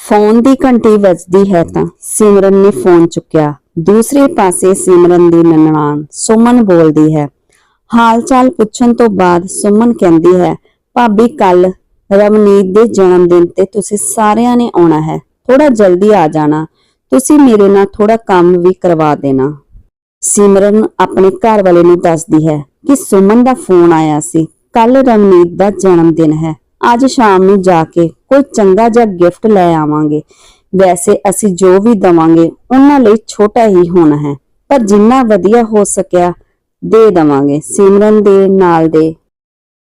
Phone ਦੀ ਘੰਟੀ ਵੱਜਦੀ ਹੈ ਤਾਂ ਸਿਮਰਨ ਨੇ ਫੋਨ ਚੁੱਕਿਆ। ਦੂਸਰੇ ਪਾਸੇ ਸਿਮਰਨ ਦੀ ਨਨਾਣ ਸੁਮਨ ਬੋਲਦੀ ਹੈ। ਹਾਲ ਚਾਲ ਪੁੱਛਣ ਤੋਂ ਬਾਅਦ ਸੁਮਨ ਕਹਿੰਦੀ ਹੈ, ਭਾਬੀ ਕੱਲ ਰਵਨੀਤ ਦੇ ਜਨਮ ਦਿਨ ਤੇ ਤੁਸੀਂ ਸਾਰਿਆਂ ਨੇ ਆਉਣਾ ਹੈ। ਥੋੜਾ ਜਲਦੀ ਆ ਜਾਣਾ। ਤੁਸੀਂ ਮੇਰੇ ਨਾਲ ਥੋੜਾ ਕੰਮ ਵੀ ਕਰਵਾ ਦੇਣਾ। ਸਿਮਰਨ ਆਪਣੇ ਘਰ ਵਾਲੇ ਨੂੰ ਦੱਸਦੀ ਹੈ ਕਿ ਸੁਮਨ ਦਾ ਫੋਨ ਆਇਆ ਸੀ। ਕੱਲ ਰਵਨੀਤ ਦਾ ਜਨਮ ਦਿਨ ਹੈ। ਅੱਜ ਸ਼ਾਮ ਨੂੰ ਜਾ ਕੇ ਕੋਈ ਚੰਗਾ ਜਿਹਾ ਗਿਫਟ ਲੈ ਆਵਾਂਗੇ। ਵੈਸੇ ਅਸੀਂ ਜੋ ਵੀ ਦਵਾਂਗੇ, ਉਹਨਾਂ ਲਈ ਛੋਟਾ ਹੀ ਹੋਣਾ ਹੈ। ਪਰ ਜਿੰਨਾ ਵਧੀਆ ਹੋ ਸਕਿਆ, ਦੇ ਦਵਾਂਗੇ। ਸਿਮਰਨ ਦੇ, ਨਾਲ ਦੇ।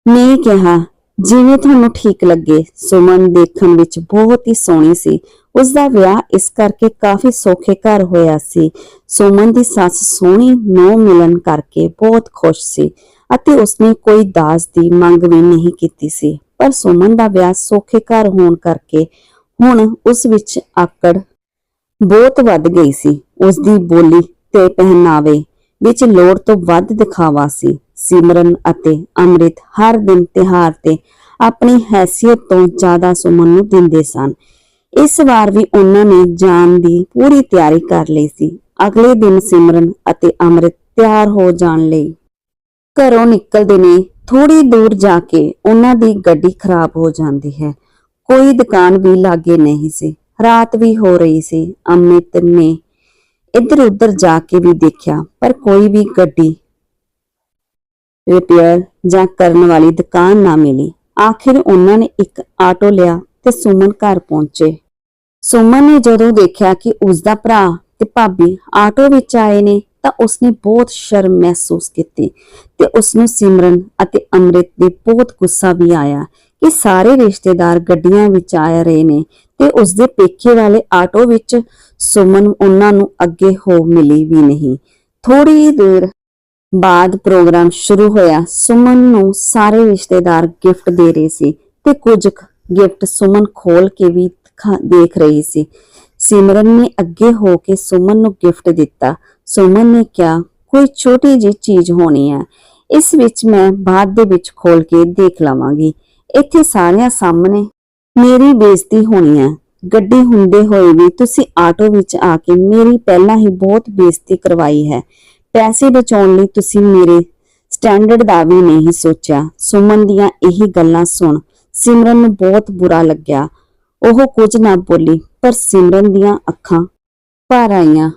ਨੇ ਕਿਹਾ, ਜਿਵੇਂ ਤੁਹਾਨੂੰ ਠੀਕ ਲੱਗੇ, ਸੁਮਨ ਦੇਖਣ ਵਿੱਚ ਬਹੁਤ ਹੀ ਸੋਹਣੀ ਸੀ। ਉਸ ਦਾ ਵਿਆਹ ਇਸ ਕਰਕੇ ਕਾਫੀ ਸੌਖੇ ਘਰ ਹੋਇਆ ਸੀ। ਸੁਮਨ ਦੀ ਸੱਸ ਸੋਹਣੀ ਨੋ ਮਿਲਣ ਕਰਕੇ ਬਹੁਤ ਖੁਸ਼ ਸੀ ਅਤੇ ਉਸਨੇ ਕੋਈ ਦਾਜ ਦੀ ਮੰਗ ਵੀ ਨਹੀਂ ਕੀਤੀ ਸੀ। ਪਰ ਸੁਮਨ ਦਾ ਵਿਆਹ ਸੌਖੇ ਘਰ ਹੋਣ ਕਰਕੇ ਹੁਣ ਉਸ ਵਿੱਚ ਆਕੜ ਬਹੁਤ ਵੱਧ ਗਈ ਸੀ। ਉਸ ਦੀ ਬੋਲੀ ਤੇ ਪਹਿਨਾਵੇ ਵਿੱਚ ਲੋੜ ਤੋਂ ਵੱਧ ਦਿਖਾਵਾ ਸੀ। ਸਿਮਰਨ ਅਤੇ ਅੰਮ੍ਰਿਤ ਹਰ ਦਿਨ ਤਿਹਾਰ ਤੇ ਆਪਣੀ ਹੈਸੀਅਤ ਤੋਂ ਜ਼ਿਆਦਾ ਸੁਮਨ ਨੂੰ ਦਿੰਦੇ ਸਨ। ਇਸ ਵਾਰ ਵੀ ਉਹਨਾਂ ਨੇ ਜਾਣ ਦੀ ਪੂਰੀ ਤਿਆਰੀ ਕਰ ਲਈ ਸੀ। ਅਗਲੇ ਦਿਨ ਸਿਮਰਨ ਅਤੇ ਅੰਮ੍ਰਿਤ ਤਿਆਰ ਹੋ ਜਾਣ ਲਈ ਘਰੋਂ ਨਿਕਲਦੇ ਨੇ ਥੋੜੀ ਦੂਰ ਜਾ ਕੇ ਉਹਨਾਂ ਦੀ ਗੱਡੀ ਖਰਾਬ ਹੋ ਜਾਂਦੀ ਹੈ। ਕੋਈ ਦੁਕਾਨ ਵੀ ਲਾਗੇ ਨਹੀਂ ਸੀ। ਰਾਤ ਵੀ ਹੋ ਰਹੀ ਸੀ। ਅਮਿਤ ਨੇ ਇੱਧਰ ਉੱਧਰ ਜਾ ਕੇ ਵੀ ਦੇਖਿਆ, ਪਰ ਕੋਈ ਵੀ ਗੱਡੀ ਰਿਪੇਅਰ ਜਾਂ ਕਰਨ ਵਾਲੀ ਦੁਕਾਨ ਨਾ ਮਿਲੀ। ਆਖਿਰ ਉਹਨਾਂ ਨੇ ਇੱਕ ਆਟੋ ਲਿਆ ਤੇ ਸੁਮਨ ਘਰ ਪਹੁੰਚੇ। ਸੁਮਨ ਨੇ ਜਦੋਂ ਦੇਖਿਆ ਕਿ ਉਸ ਦਾ ਭਰਾ ਤੇ ਭਾਬੀ ਆਟੋ ਵਿੱਚ ਆਏ ਨੇ ਤਾਂ ਉਸਨੇ ਬਹੁਤ ਸ਼ਰਮ ਮਹਿਸੂਸ ਕੀਤੀ ਤੇ ਉਸਨੂੰ ਸਿਮਰਨ ਅਤੇ ਅੰਮ੍ਰਿਤ ਦੇ ਬਹੁਤ ਗੁੱਸਾ ਵੀ ਆਇਆ ਕਿ ਸਾਰੇ ਰਿਸ਼ਤੇਦਾਰ ਗੱਡੀਆਂ ਵਿੱਚ ਆ ਰਹੇ ਨੇ ਤੇ ਉਸਦੇ ਪੇਕੇ ਵਾਲੇ ਆਟੋ ਵਿੱਚ ਸੁਮਨ ਉਹਨਾਂ ਨੂੰ ਅੱਗੇ ਹੋ ਮਿਲੀ ਵੀ ਨਹੀਂ। ਥੋੜੀ ਦੇਰ ਬਾਅਦ ਪ੍ਰੋਗਰਾਮ ਸ਼ੁਰੂ ਹੋਇਆ। ਸੁਮਨ ਨੂੰ ਸਾਰੇ ਰਿਸ਼ਤੇਦਾਰ ਗਿਫਟ ਦੇ ਰਹੇ ਸੀ ਤੇ ਕੁਝ ਗਿਫਟ ਸੁਮਨ ਖੋਲ ਕੇ ਵੀ ਦੇਖ ਰਹੀ ਸੀ। ਸਿਮਰਨ ਨੇ ਅੱਗੇ ਹੋ ਕੇ ਸੁਮਨ ਨੂੰ ਗਿਫਟ ਦਿੱਤਾ। ਸੁਮਨ ਨੇ ਕਿਹਾ, ਕੋਈ ਛੋਟੀ ਜਿਹੀ ਚੀਜ਼ ਹੋਣੀ ਹੈ। ਇਸ ਵਿੱਚ ਮੈਂ ਬਾਅਦ ਦੇ ਵਿੱਚ ਖੋਲ ਕੇ ਦੇਖ ਲਵਾਂਗੀ। ਇੱਥੇ ਸਾਰਿਆਂ ਸਾਹਮਣੇ ਮੇਰੀ ਬੇਇੱਜ਼ਤੀ ਹੋਣੀ ਹੈ। ਗੱਡੀ ਹੁੰਦੇ ਹੋਏ ਵੀ ਤੁਸੀਂ ਆਟੋ ਵਿੱਚ ਆ ਕੇ ਮੇਰੀ ਪਹਿਲਾਂ ਹੀ ਬਹੁਤ ਬੇਇੱਜ਼ਤੀ ਕਰਵਾਈ ਹੈ। ਪੈਸੇ ਬਚਾਉਣ ਲਈ ਤੁਸੀਂ ਮੇਰੇ ਸਟੈਂਡਰਡ ਦਾ ਵੀ ਨਹੀਂ ਸੋਚਿਆ। ਸੁਮਨ ਦੀਆਂ ਇਹੀ ਗੱਲਾਂ ਸੁਣ ਸਿਮਰਨ ਨੂੰ ਬਹੁਤ ਬੁਰਾ ਲੱਗਿਆ। ਉਹ ਕੁਝ ਨਾ ਬੋਲੀ, ਪਰ ਸਿਮਰਨ ਦੀਆਂ ਅੱਖਾਂ ਭਰ ਆਈਆਂ।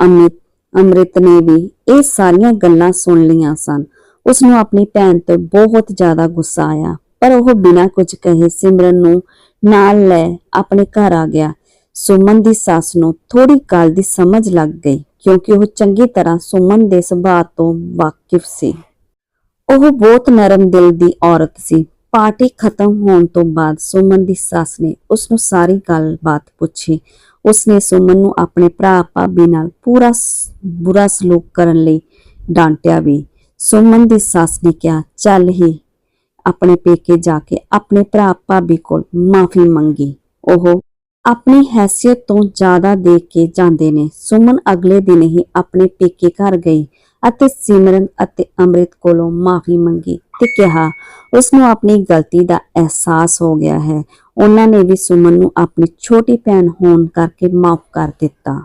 ਅਮਿਤ ਅੰਮ੍ਰਿਤ ਨੇ ਵੀ ਇਹ ਸਾਰੀਆਂ ਗੱਲਾਂ ਸੁਣ ਲਈਆਂ ਸਨ। ਉਸ ਨੂੰ ਆਪਣੀ ਭੈਣ ਤੋਂ ਬਹੁਤ ਜ਼ਿਆਦਾ ਗੁੱਸਾ ਆਇਆ, ਪਰ ਉਹ ਬਿਨਾਂ ਕੁਝ ਕਹੇ ਸਿਮਰਨ ਨੂੰ ਨਾਲ ਲੈ ਆਪਣੇ ਘਰ ਆ ਗਿਆ। ਸੁਮਨ ਦੀ ਸੱਸ ਨੂੰ ਥੋੜੀ ਗੱਲ ਦੀ ਸਮਝ ਲੱਗ ਗਈ, ਕਿਉਂਕਿ ਉਹ ਚੰਗੀ ਤਰ੍ਹਾਂ ਸੁਮਨ ਦੇ ਸੁਭਾਅ ਤੋਂ ਵਾਕਿਫ ਸੀ। ਉਹ ਬਹੁਤ ਨਰਮ ਦਿਲ ਦੀ ਔਰਤ ਸੀ। ਪਾਰਟੀ ਖਤਮ ਹੋਣ ਤੋਂ ਬਾਅਦ ਸੁਮਨ ਦੀ ਸੱਸ ਨੇ ਉਸ ਨੂੰ ਸਾਰੀ ਗੱਲਬਾਤ ਪੁੱਛੀ। ਉਸਨੇ ਸੁਮਨ ਨੂੰ ਆਪਣੇ ਭਰਾ ਭਾਬੀ ਨਾਲ ਪੂਰਾ ਬੁਰਾ ਸਲੂਕ ਕਰਨ ਲਈ ਡਾਂਟਿਆ ਵੀ। ਸੁਮਨ ਦੀ ਸੱਸ ਨੇ ਕਿਹਾ, ਚੱਲ ਹੀ, ਆਪਣੇ ਪੇਕੇ ਜਾ ਕੇ ਆਪਣੇ ਭਰਾ ਭਾਬੀ ਕੋਲ ਮਾਫੀ ਮੰਗੀ। ਉਹ ਆਪਣੀ ਹੈਸੀਅਤ ਤੋਂ ਜ਼ਿਆਦਾ ਦੇਖ ਕੇ ਜਾਂਦੇ ਨੇ। ਸੁਮਨ ਅਗਲੇ ਦਿਨ ਹੀ ਆਪਣੇ ਪੇਕੇ ਘਰ ਗਈ ਅਤੇ ਸਿਮਰਨ ਅਤੇ ਅੰਮ੍ਰਿਤ ਕੋਲੋਂ ਮਾਫੀ ਮੰਗੀ ਤੇ ਕਿਹਾ ਉਸ ਨੂੰ ਆਪਣੀ ਗਲਤੀ ਦਾ ਅਹਿਸਾਸ ਹੋ ਗਿਆ ਹੈ। ਉਹਨਾਂ ਨੇ ਵੀ ਸੁਮਨ ਨੂੰ ਆਪਣੀ ਛੋਟੀ ਭੈਣ ਹੋਣ ਕਰਕੇ ਮਾਫ ਕਰ ਦਿੱਤਾ।